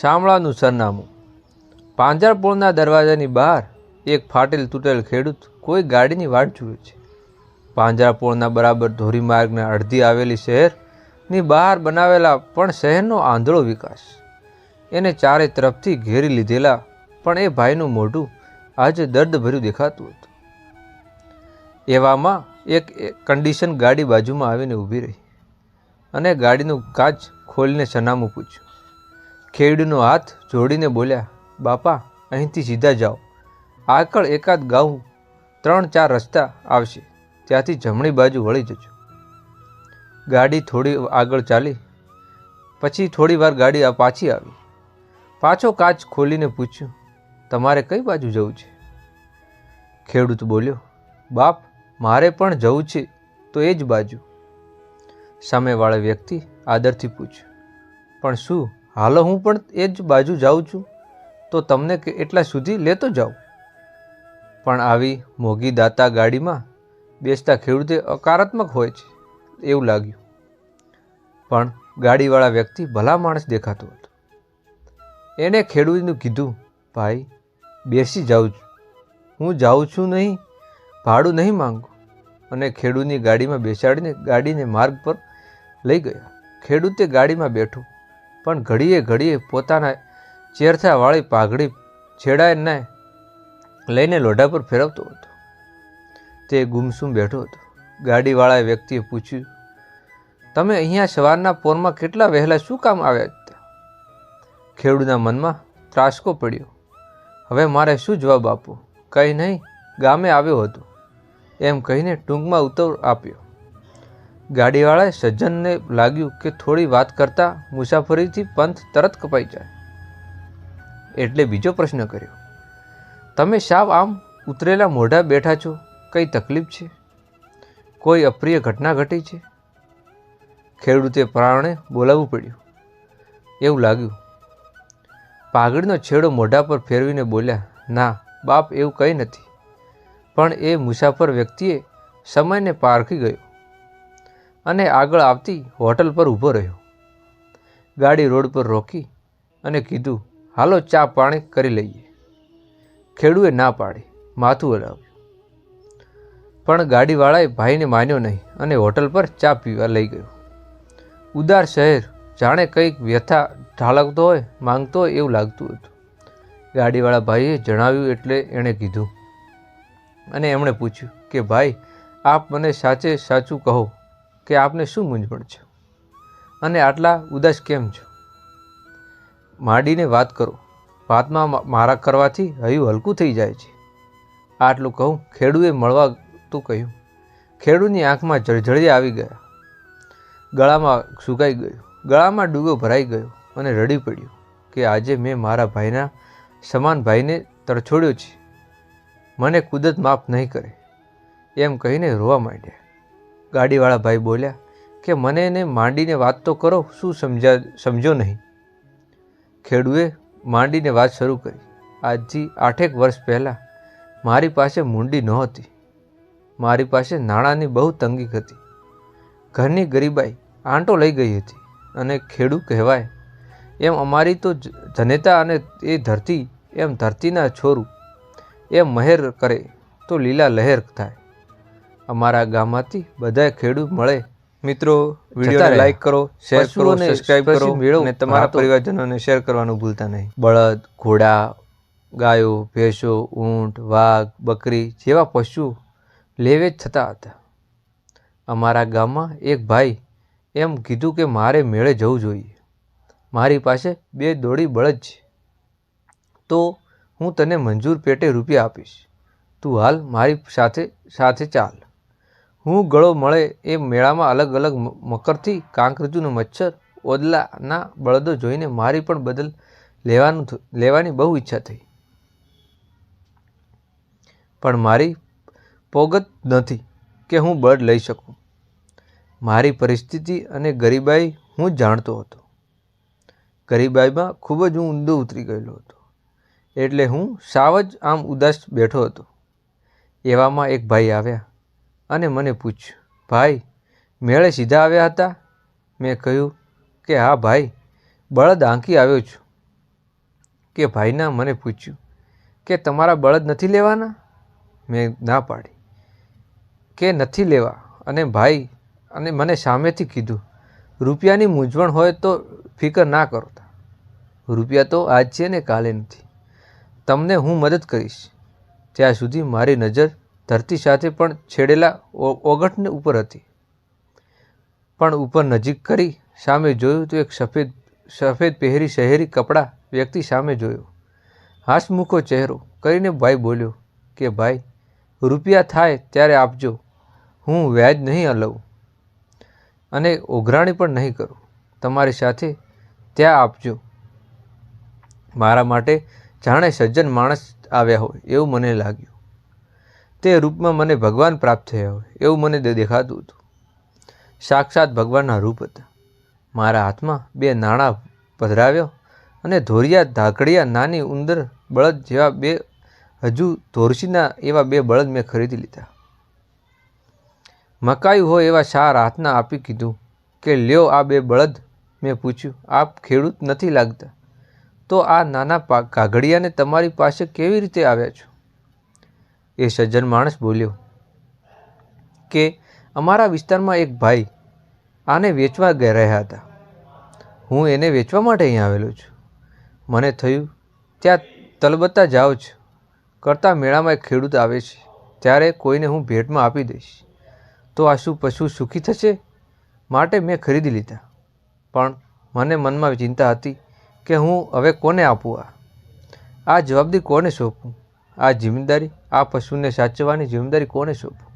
શામળાનું સરનામું. પાંજરાપોળના દરવાજાની બહાર એક ફાટેલ તૂટેલ ખેડૂત કોઈ ગાડીની વાટ જુએ છે. પાંજરાપોળના બરાબર ધોરીમાર્ગના અડધી આવેલી શહેરની બહાર બનાવેલા પણ શહેરનો આંધળો વિકાસ. એને ચારે તરફથી ઘેરી લીધેલા પણ એ ભાઈનું મોઢું આજે દર્દભર્યું દેખાતું હતું. એવામાં એક કન્ડિશન ગાડી બાજુમાં આવીને ઊભી રહી અને ગાડીનું કાચ ખોલીને સરનામું પૂછ્યું. ખેડૂતનો હાથ જોડીને બોલ્યા, બાપા, અહીંથી સીધા જાઓ. આગળ એકાદ ગાઉં ત્રણ ચાર રસ્તા આવશે. ત્યાંથી જમણી બાજુ વળી જજો. ગાડી થોડી આગળ ચાલી. પછી થોડી વાર ગાડી પાછી આવી. પાછો કાચ ખોલીને પૂછ્યું, તમારે કઈ બાજુ જવું છે? ખેડૂત બોલ્યો, બાપ, મારે પણ જવું છે, તો એ જ બાજુ. સામેવાળા વ્યક્તિ આદરથી પૂછ્યું, પણ શું હાલો હું પણ એ જ બાજુ જાઉં છું. તો તમને એટલા સુધી લેતો જાઉં પણ આવી મોંઘી દાતા ગાડીમાં બેસતા ખેડૂતે અકારાત્મક હોય છે, એવું લાગ્યું. પણ ગાડીવાળા વ્યક્તિ ભલા માણસ દેખાતો હતો. એણે ખેડૂતનું કીધું, ભાઈ, બેસી જાઉં છું. હું જાઉં છું નહીં, ભાડું નહીં માંગું. અને ખેડૂતની ગાડીમાં બેસાડીને ગાડીને માર્ગ પર લઈ ગયા. ખેડૂતે ગાડીમાં બેઠો. પણ ઘડીએ ઘડીએ પોતાના ચેરથાવાળી પાઘડી છેડાઈને લઈને લોઢા પર ફેરવતો હતો. તે ગુમસુમ બેઠો હતો. ગાડીવાળા વ્યક્તિએ પૂછ્યું, તમે અહીંયા સવારના પોરમાં કેટલા વહેલા શું કામ આવ્યા ખેડૂતના મનમાં ત્રાસકો પડ્યો. હવે મારે શું જવાબ આપવો? કંઈ નહીં, ગામે આવ્યો હતો. એમ કહીને ટૂંકમાં ઉત્તર આપ્યો. ગાડીવાળાએ સજ્જનને લાગ્યું કે થોડી વાત કરતાં મુસાફરીથી પંથ તરત કપાઈ જાય. એટલે બીજો પ્રશ્ન કર્યો, તમે સાવ આમ ઉતરેલા મોઢા બેઠા છો, કઈ તકલીફ છે? કોઈ અપ્રિય ઘટના ઘટી છે? ખેડૂતે પ્રાણે બોલાવવું પડ્યું. એવું લાગ્યું. પાઘડીનો છેડો મોઢા પર ફેરવીને બોલ્યા, ના, બાપ એવું કંઈ નથી. પણ એ મુસાફર વ્યક્તિએ સમયને પારખી ગયો. અને આગળ આવતી હોટલ પર ઊભો રહ્યો. ગાડી રોડ પર રોકી અને કીધું, હાલો, ચા પાણી કરી લઈએ. ખેડૂએ ના પાડી, માથું હલાવ્યું પણ ગાડીવાળાએ ભાઈને માન્યો નહીં અને હોટલ પર ચા પીવા લઈ ગયો. ઉદાર શહેર, જાણે કંઈક વ્યથા ઢાળકતો હોય, માંગતો હોય એવું લાગતું હતું. ગાડીવાળા ભાઈએ જણાવ્યું એટલે એણે કીધું, અને એમણે પૂછ્યું કે, ભાઈ, આપ મને સાચે સાચું કહો કે આપને શું મૂંઝવણ છે? અને આટલા ઉદાસ કેમ છો? માંડીને વાત કરો. વાતમાં મારા કરવાથી હયું હલકું થઈ જાય છે. આટલું કહું, ખેડૂએ મળવા તું કહ્યું. ખેડૂની આંખમાં જળજળી આવી ગયા. ગળામાં સુકાઈ ગયું. ગળામાં ડૂગો ભરાઈ ગયો અને રડી પડ્યું કે આજે મેં મારા ભાઈના સમાન ભાઈને તરછોડ્યો છે. મને કુદરત માફ નહીં કરે. એમ કહીને રોવા માંડ્યા. ગાડીવાળા ભાઈ બોલ્યા કે મને એને માંડીને વાત તો કરો, શું સમજ્યા સમજો નહીં. ખેડૂએ માંડીને વાત શરૂ કરી. આજથી આઠેક વર્ષ પહેલાં મારી પાસે મૂંડી નહોતી. મારી પાસે નાણાંની બહુ તંગી હતી. ઘરની ગરીબાઈ આંટો લઈ ગઈ હતી અને ખેડૂ કહેવાય. એમ અમારી તો જનેતા અને એ ધરતી, એમ ધરતીના છોરું. એમ મહેર કરે તો લીલા લહેર થાય. અમારા ગામમાંથી બધા ખેડૂત મળે. મિત્રો વિડીયોને. લાઈક કરો શેર કરો સબસ્ક્રાઇબ કરો અને તમારા પરિવારજનોને શેર કરવાનું ભૂલતા નહીં. બળદ ઘોડા ગાયો ભેંસો ઊંટ વાઘ બકરી જેવા પશુ લેવેચ થતા હતા. અમારા ગામમાં એક ભાઈ એમ કીધું કે મારે મેળે જવું જોઈએ. મારી પાસે બે દોડી બળદ છે. તો હું તને મંજૂર પેટે રૂપિયા આપીશ. તું હાલ મારી સાથે સાથે ચાલ. હું ગળો મળે એ મેળામાં અલગ અલગ મકરથી કાંકરજુનો મચ્છર, ઓદલાના બળદો જોઈને મારી પણ બદલ લેવાનું લેવાની બહુ ઈચ્છા થઈ. પણ મારી પોગત નથી કે હું બળ લઈ શકું. મારી પરિસ્થિતિ અને ગરીબાઈ હું જાણતો હતો. ગરીબાઈમાં ખૂબ જ હું ઊંડો ઉતરી ગયેલો હતો. એટલે હું સાવ જ આમ ઉદાસ બેઠો હતો. એવામાં એક ભાઈ આવ્યા. અને મને પૂછ્યું, ભાઈ, મેળે સીધા આવ્યા હતા? મેં કહ્યું કે, હા ભાઈ, બળદ આંકી આવ્યો છું. કે ભાઈના મને પૂછ્યું કે, તમારા બળદ નથી લેવાના? મેં ના પાડી. કે, નથી લેવા. અને ભાઈ, અને મને સામેથી કીધું, રૂપિયાની મૂંઝવણ હોય તો ફિકર ના કરો રૂપિયા તો આજ છે ને કાલે નથી. તમને હું મદદ કરીશ. ત્યાં સુધી મારી નજર ધરતી સાથે પણ છેડેલા ઓ- ઓગઠને ઉપર હતી. પણ ઉપર નજીક કરી સામે જોયું તો એક સફેદ સફેદ પહેરી શહેરી કપડાં વ્યક્તિ સામે જોયો. હાસમુખો ચહેરો કરીને ભાઈ બોલ્યો કે, ભાઈ, રૂપિયા થાય ત્યારે આપજો. હું વ્યાજ નહીં લઉં અને ઓઘરાણી પણ નહીં કરું. તમારી સાથે ત્યાં આપજો. મારા માટે જાણે સજ્જન માણસ આવ્યા હોય એવું મને લાગ્યું. તે રૂપમાં મને ભગવાન પ્રાપ્ત થયા હોય, એવું મને દેખાતું હતું. સાક્ષાત ભગવાનના રૂપ હતા. મારા હાથમાં બે નાણાં પધરાવ્યો અને ધોરિયા ધાકડિયા નાની ઉંદર બળદ જેવા બે, હજુ ધોરસીના એવા બે બળદ મેં ખરીદી લીધા. મકાયું હોય એવા શાહ હાથના આપી કીધું કે, લ્યો આ બે બળદ, મેં પૂછ્યું. આપ ખેડૂત નથી લાગતા. તો આ નાના કાગડિયાને તમારી પાસે કેવી રીતે આવ્યા છો? એ સજ્જન માણસ બોલ્યો, કે અમારા વિસ્તારમાં એક ભાઈ આને વેચવા ગયા રહ્યા હતા. હું એને વેચવા માટે અહીં આવેલો છું. મને થયું, ત્યાં તલબત્તા જાઓ છું. કરતાં મેળામાં એક ખેડૂત આવે છે. ત્યારે કોઈને હું ભેટમાં આપી દઈશ. તો આ શું પશુ સુખી થશે? માટે મેં ખરીદી લીધા. પણ મને મનમાં ચિંતા હતી કે હું હવે કોને આપું આ? આ જવાબદારી કોને સોંપું? આ જિમ્મેદારી આ પશુને સાચવવાની જિમ્મેદારી કોને સોંપું?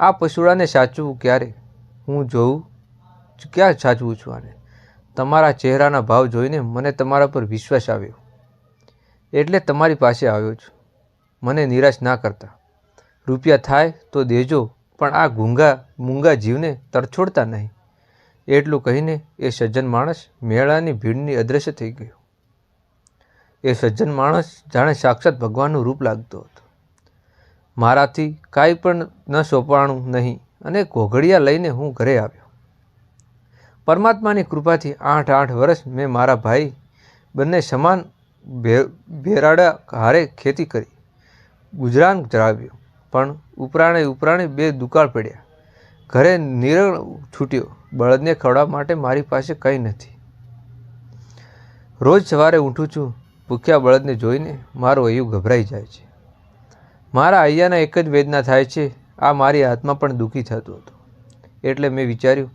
આ પશુડાને સાચવવું ક્યારે? હું જોઉં ક્યાં સાચવું છું આને? તમારા ચહેરાના ભાવ જોઈને મને તમારા પર વિશ્વાસ આવ્યો. એટલે તમારી પાસે આવ્યો છું. મને નિરાશ ના કરતા. રૂપિયા થાય તો દેજો, પણ આ ગુંગા, મૂંગા જીવને તરછોડતા નહીં. એટલું કહીને એ સજ્જન માણસ મેળાની ભીડની અદ્રશ્ય થઈ ગયો. એ સજ્જન માણસ જાણે સાક્ષાત ભગવાનનું રૂપ લાગતો હતો. મારાથી કાંઈ પણ ન સોંપાણું નહીં અને ઘોઘડિયા લઈને હું ઘરે આવ્યો. પરમાત્માની કૃપાથી આઠ આઠ વર્ષ મેં મારા ભાઈ બંને સમાન ભેરાડા હારે ખેતી કરી, ગુજરાન ચલાવ્યું પણ ઉપરાણે ઉપરાણે બે દુકાળ પડ્યા. ઘરે નિરણ છૂટ્યો. બળદને ખવડાવવા માટે મારી પાસે કંઈ નથી. રોજ સવારે ઊઠું છું ભૂખ્યા બળદને જોઈને મારું અયું ગભરાઈ જાય છે. મારા અહીંયાના એક જ વેદના થાય છે, આ મારી આત્મા પણ દુઃખી થતું હતું. એટલે મેં વિચાર્યું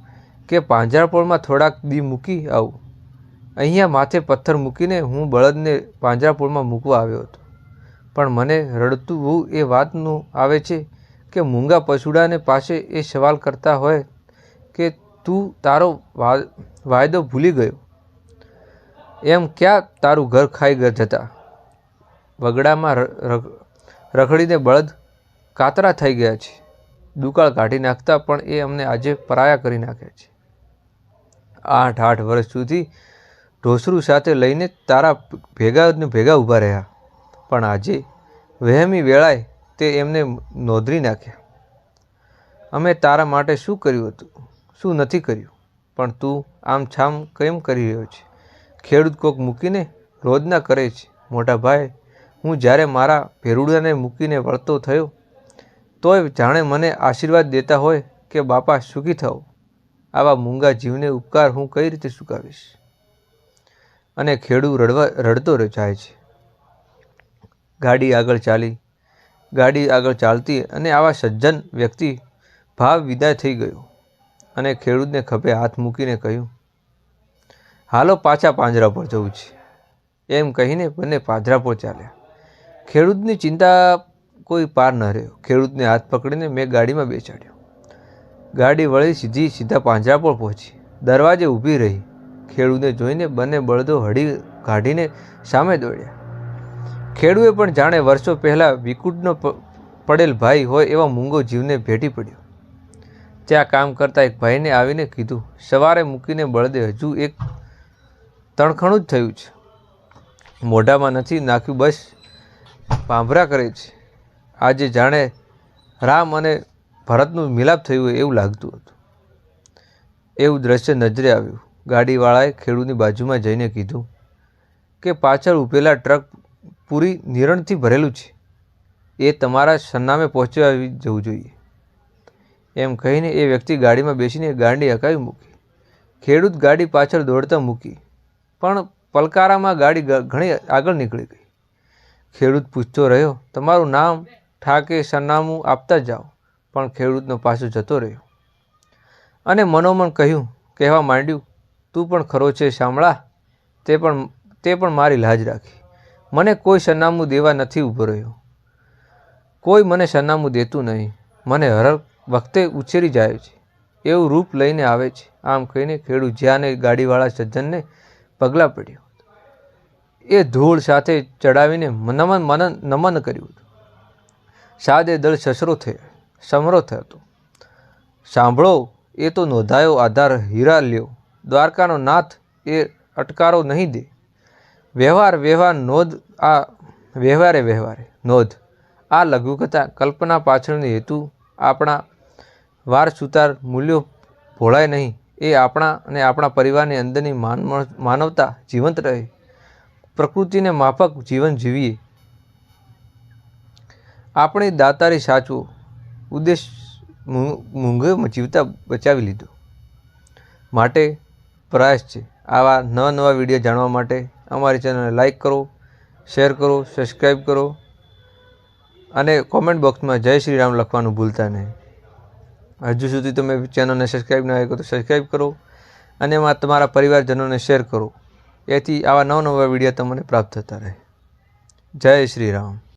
કે પાંજરાપોળમાં થોડાક દી મૂકી આવું. અહીંયા માથે પથ્થર મૂકીને હું બળદને પાંજરાપોળમાં મૂકવા આવ્યો હતો. પણ મને રડતું એ વાતનું આવે છે કે મૂંગા પશુડાને પાસે એ સવાલ કરતા હોય કે તું તારો વાયદો ભૂલી ગયો? એમ ક્યાં તારું ઘર ખાઈ જતા? વગડામાં રખ- રખડીને બળદ કાતરા થઈ ગયા છે. દુકાળ કાઢી નાખતા પણ એ અમને આજે પરાયા કરી નાખ્યા છે. આઠ આઠ વર્ષ સુધી ઢોસરું સાથે લઈને તારા ભેગા ને ભેગા ઊભા રહ્યા. પણ આજે વહેમી વેળાએ તે એમને નોંધરી નાખ્યા. અમે તારા માટે શું કર્યું હતું? શું નથી કર્યું? પણ તું આમ છામ કેમ કરી રહ્યો છે? ખેડૂત કોક મૂકીને રોજના કરે છે. મોટા ભાઈ, હું જ્યારે મારા ભેરુડાને મૂકીને વળતો થયો, તોય જાણે મને આશીર્વાદ દેતા હોય કે બાપા સુખી થાઓ. આવા મૂંગા જીવને ઉપકાર હું કઈ રીતે સુકાવીશ? અને ખેડૂ રડવા, રડતો જાય છે. ગાડી આગળ ચાલી, ગાડી આગળ ચાલતી અને આવા સજ્જન વ્યક્તિ ભાવ વિદાય થઈ ગયો. અને ખેડૂતને ખભે હાથ મૂકીને કહ્યું હાલો પાછા પાંજરા પર જવું છે. એમ કહીને બંને પાંજરા પર ચાલ્યા. ખેડૂતની ચિંતા કોઈ પાર ન રહ્યો. ખેડૂતને હાથ પકડીને મેં ગાડીમાં બેસાડ્યો. ગાડી વળી સીધી સીધા પાંજરા પર પહોંચી. દરવાજે ઊભી રહી. ખેડૂતને જોઈને બંને બળદો હળી કાઢીને સામે દોડ્યા. ખેડૂએ પણ જાણે વર્ષો પહેલાં વિકુટનો પડેલ ભાઈ હોય એવા મૂંગો જીવને ભેટી પડ્યો. ત્યાં કામ કરતા એક ભાઈને આવીને કીધું, સવારે મૂકીને બળદે હજુ એક તણખણું જ થયું છે. મોઢામાં નથી નાખ્યું, બસ પાંભરા કરે છે. આજે જાણે રામ અને ભરતનું મિલાપ થયું હોય એવું લાગતું હતું. એવું દ્રશ્ય નજરે આવ્યું. ગાડીવાળાએ ખેડૂતની બાજુમાં જઈને કીધું કે પાછળ ઊભેલા ટ્રક પૂરી નિરણથી ભરેલું છે. એ તમારા સરનામે પહોંચાવી જવું જોઈએ. એમ કહીને એ વ્યક્તિ ગાડીમાં બેસીને ગાંડી હકાવી મૂકી. ખેડૂત ગાડી પાછળ દોડતા મૂકી. પણ પલકારામાં ગાડી ઘણી આગળ નીકળી ગઈ. ખેડૂત પૂછતો રહ્યો, તમારું નામ ઠાકે, સરનામું આપતા જાઓ. પણ ખેડૂતનો પાછો જતો રહ્યો. અને મનોમન કહ્યું, કહેવા માંડ્યું, તું પણ ખરો છે, શામળા. તે પણ તે પણ મારી લાજ રાખી. મને કોઈ સરનામું દેવા નથી ઊભો રહ્યો. કોઈ મને સરનામું દેતું નહીં. મને હર વખતે ઉછેરી જાય છે. એવું રૂપ લઈને આવે છે. આમ કહીને ખેડૂત જ્યાંને ગાડીવાળા સજ્જનને પગલાં પડ્યો એ ધૂળ સાથે ચડાવીને નમન મનન નમન કર્યું હતું. સાદે દળ સસરો થયો, સમરો થયો હતો સાંભળો, એ તો નોંધાયો આધાર હીરા લ્યો. દ્વારકાનો નાથ એ અટકારો નહીં દે. વ્યવહાર વ્યવહાર, નોંધ, આ વ્યવહારે વ્યવહારે, નોંધ. આ લઘુકથા કલ્પના પાછળની હેતુ આપણા વાર સુતાર મૂલ્યો ભોળાય નહીં. એ આપણા અને આપણા પરિવારની અંદરની માન માનવતા જીવંત રહે. પ્રકૃતિને માફક જીવન જીવીએ. આપણે દાતારી સાચવો. ઉદ્દેશ મૂંઘે જીવતા બચાવી લીધો. માટે પ્રયાસ છે. આવા નવા નવા વીડિયો જાણવા માટે અમારી ચેનલને લાઈક કરો, શેર કરો સબસ્ક્રાઈબ કરો અને કોમેન્ટ બોક્સમાં જય શ્રી રામ લખવાનું ભૂલતા નહીં. હજુ સુધી તમે ચેનલને સબસ્ક્રાઈબ ના કરો તો સબસ્ક્રાઈબ કરો અને એમાં તમારા પરિવારજનોને શેર કરો. એથી આવા નવા નવા વીડિયો તમને પ્રાપ્ત થતા રહે. જય શ્રી રામ.